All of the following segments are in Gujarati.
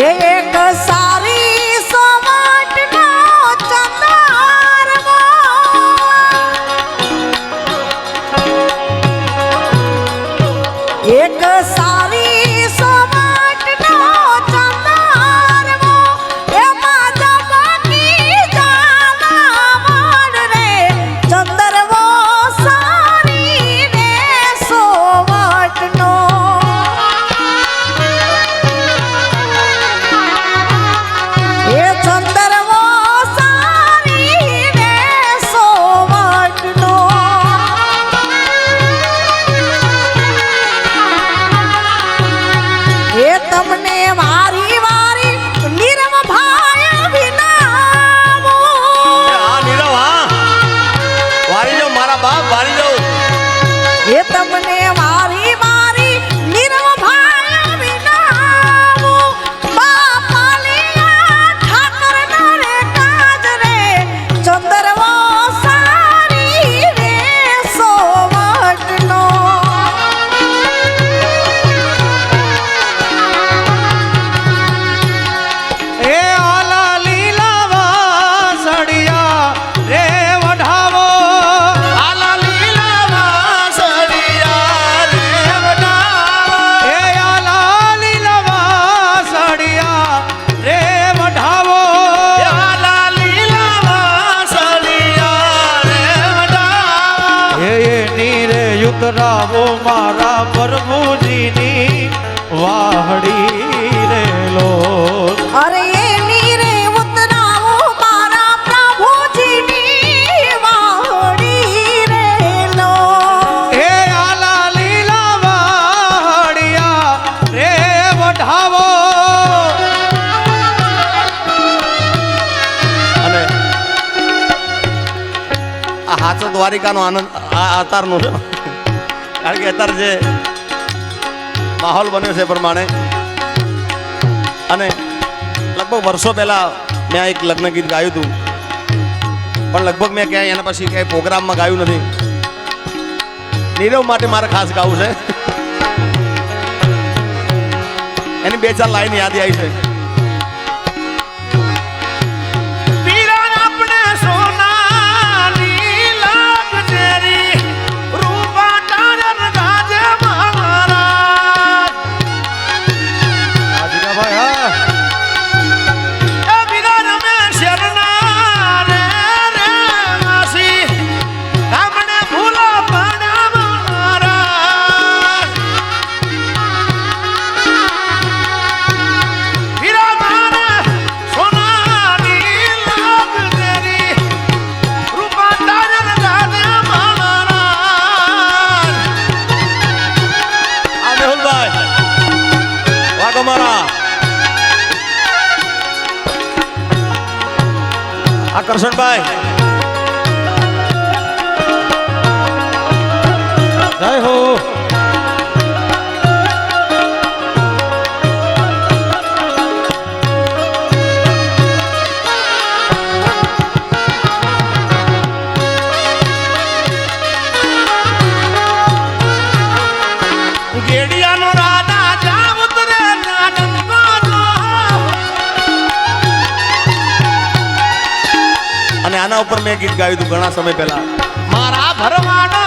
爷爷的歌 સાચો દ્વારિકાનો આનંદ આ અતારનો છે. કારણ કે અત્યારે જે માહોલ બન્યો છે પ્રમાણે. અને લગભગ વર્ષો પહેલાં મેં એક લગ્ન ગીત ગાયું હતું. પણ લગભગ મેં ક્યાંય એના પછી ક્યાંય પ્રોગ્રામમાં ગાયું નથી. નીરવ માટે મારે ખાસ ગાવું છે. એની બે ચાર લાઈન યાદી આવી છે. આના ઉપર મેં ગીત ગાયું હતું ઘણા સમય પહેલા. મારા ભરવાના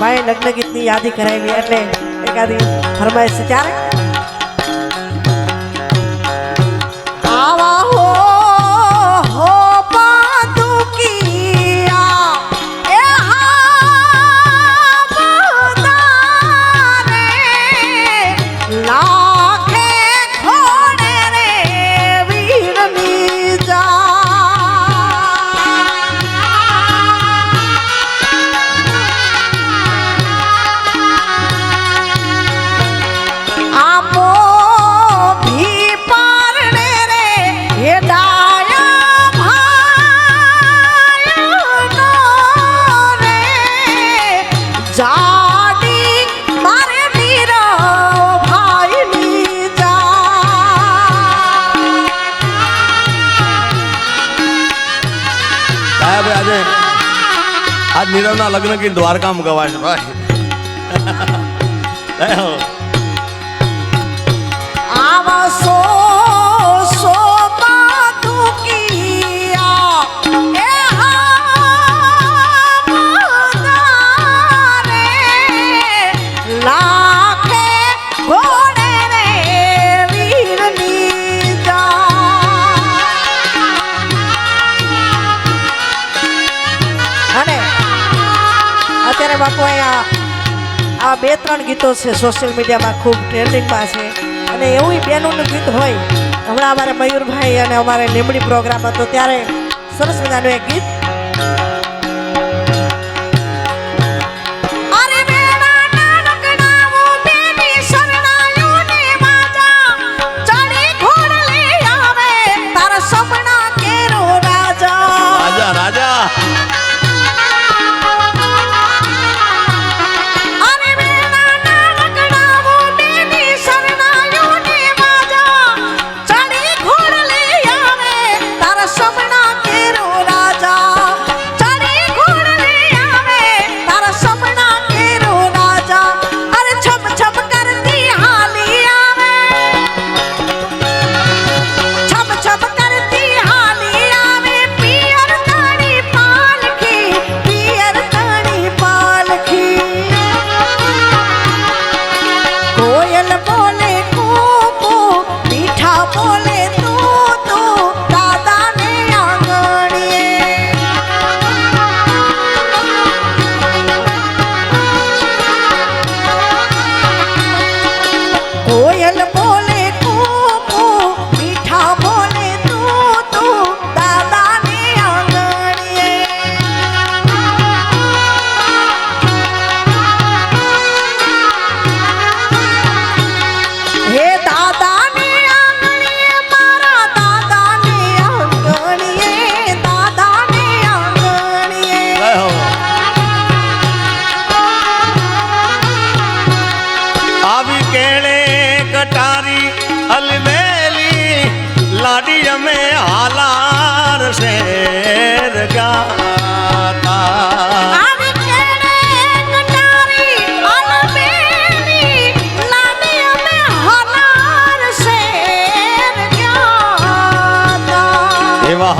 ભાઈ લગ્ન ગીતની યાદી કરાવી એટલે એકાદી ફરમાઈશ ક્યારે? આવા લગ્ન કરીને દ્વારકામાં ગવાય બે ત્રણ ગીતો છે સોશિયલ મીડિયામાં ખૂબ ટ્રેન્ડિંગમાં છે. અને એવું બહેનોનું ગીત હોય, હમણાં અમારે મયુરભાઈ અને અમારે લીમડી પ્રોગ્રામ હતો, ત્યારે સરસ મજાનું એક ગીત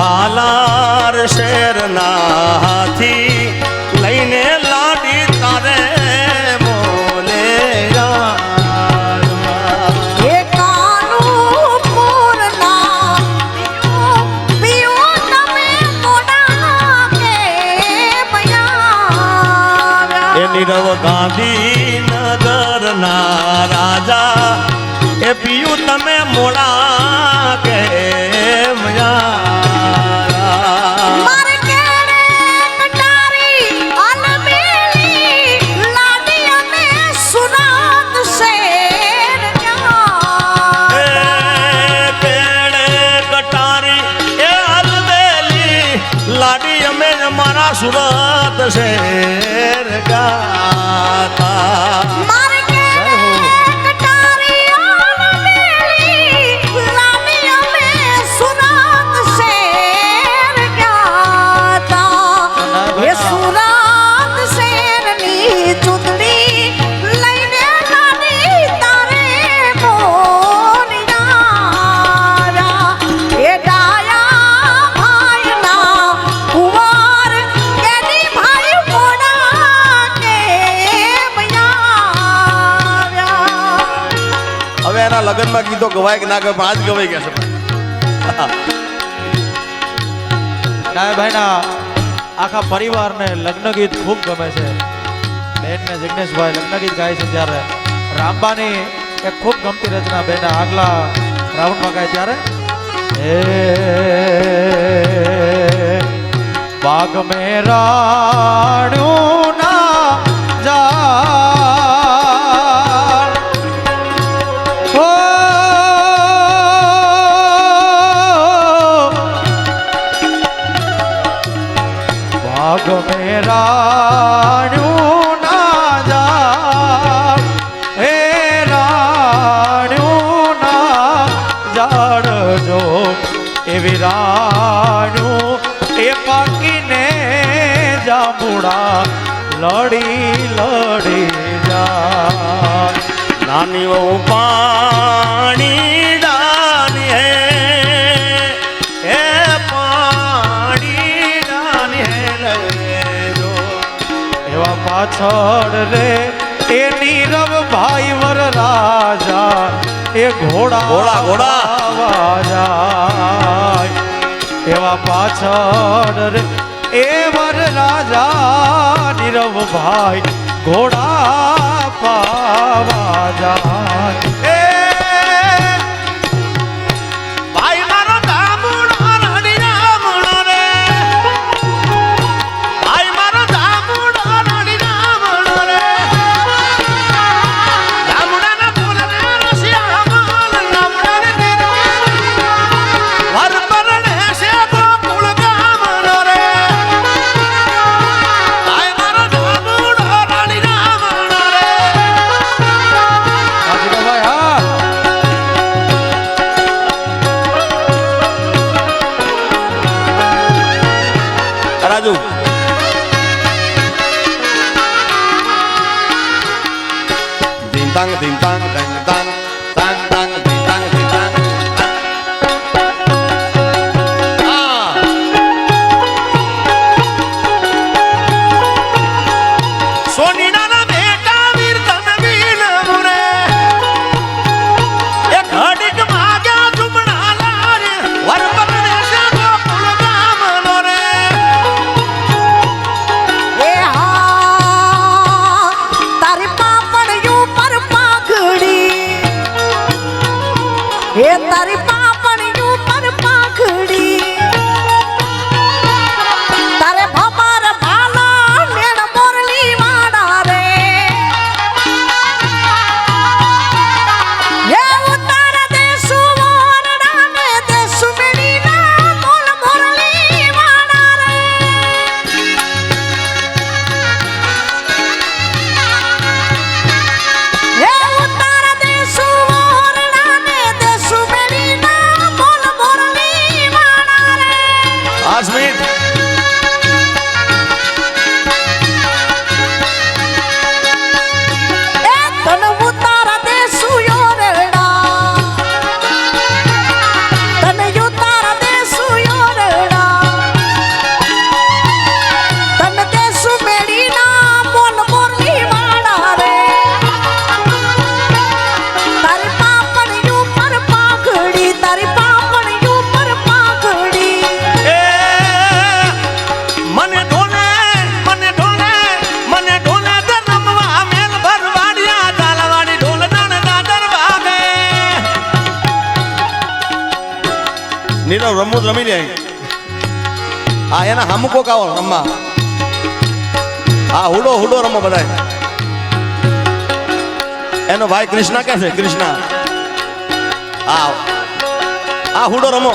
આલાર શેર ના હાથી લઈને સુરત શેર કા લગ્નમાં કીધો ગવાય કે ના ગવાય આજ ગવાઈ ગયા છે. ભાઈ ના, આખા પરિવારને લગ્ન ગીત ખૂબ ગમે છે. બેન ને જિગ્નેશભાઈ લગ્ન ગીત ગાય છે ત્યારે. રામબાની એ ખૂબ ગમતી રચના બેન આગલા રાઉન્ડમાં ગાય ત્યારે. હે બાગ મેરાણ્યું પાછળ રે એ નીરવ ભાઈ વર રાજા એ ઘોડા ઘોડા ઘોડા. જાય એવા પાછળ રે એ વર રાજા નીરવ ભાઈ ઘોડા પાવા જાય હુકો કાવો રમવા. આ હુડો હુડો રમો બધા એનો ભાઈ કૃષ્ણ કે છે? કૃષ્ણ. આ હુડો રમો.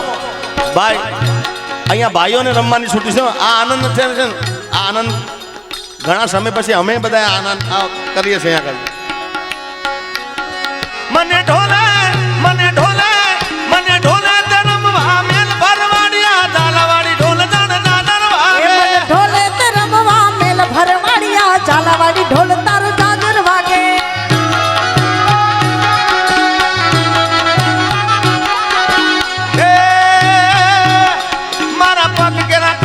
ભાઈ, અહીંયા ભાઈઓને રમવાની છૂટી છે. આ આનંદ અત્યારે છે ને? આ આનંદ. ઘણા સમય પછી અમે બધા આનંદ કરીએ છીએ આગળ. મને ઢોલા আমাকে কেনা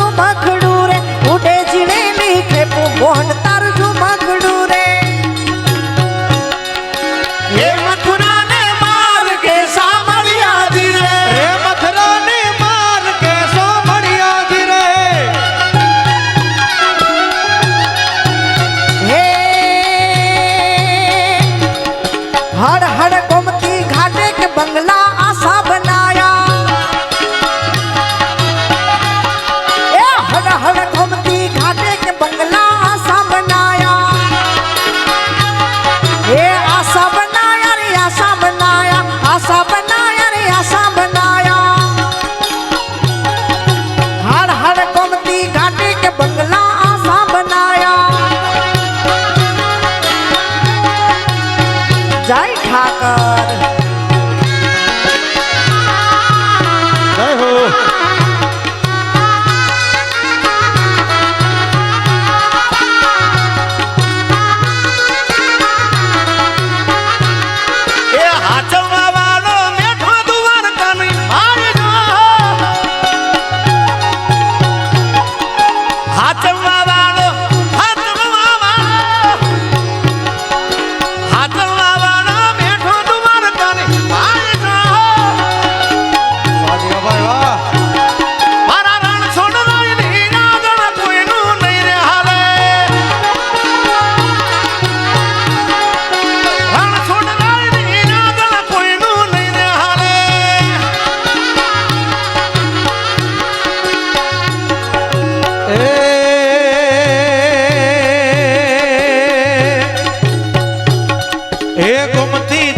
তোমার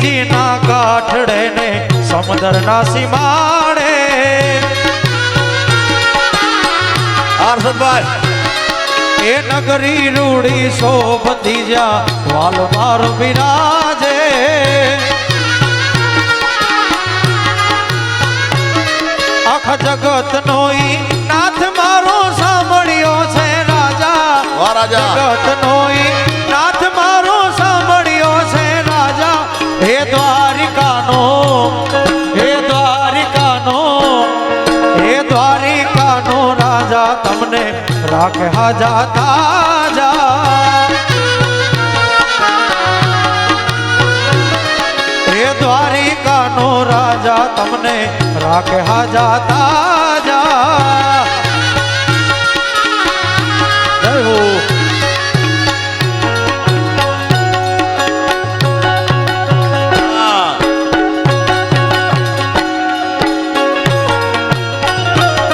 નદીના કાઠડે ને સમુદ્રના સીમાડે. એ નગરી રૂડી શોભતી જા વાલ મારો બિરાજે. આખા જગત નો નાથ મારો સાંભળ્યો છે રાજા. જગત નો તમને રાખે જાતા જા એ દ્વારિકાનો રાજા તમને રાખે હાજા તાજા. જય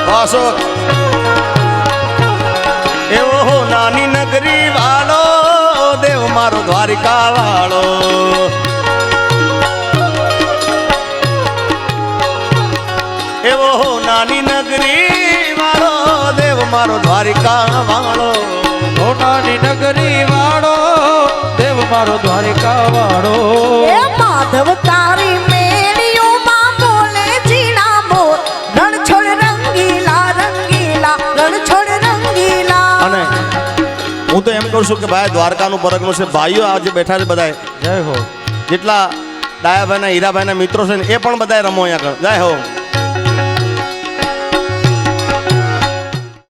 Pasok! દ્વારકા વાળો એવો નાની નગરી વાળો દેવ મારો દ્વારિકા વાળો ઓ નાની નગરી વાળો દેવ મારો દ્વારિકા વાળો કરું છું કે ભાઈ દ્વારકાનું પરગનું છે. ભાઈઓ આજે બેઠા છે બધા જય હો. જેટલા ડાયાભાઈના હીરાભાઈના મિત્રો છે ને એ પણ બધા રમો અહીંયા જય હો.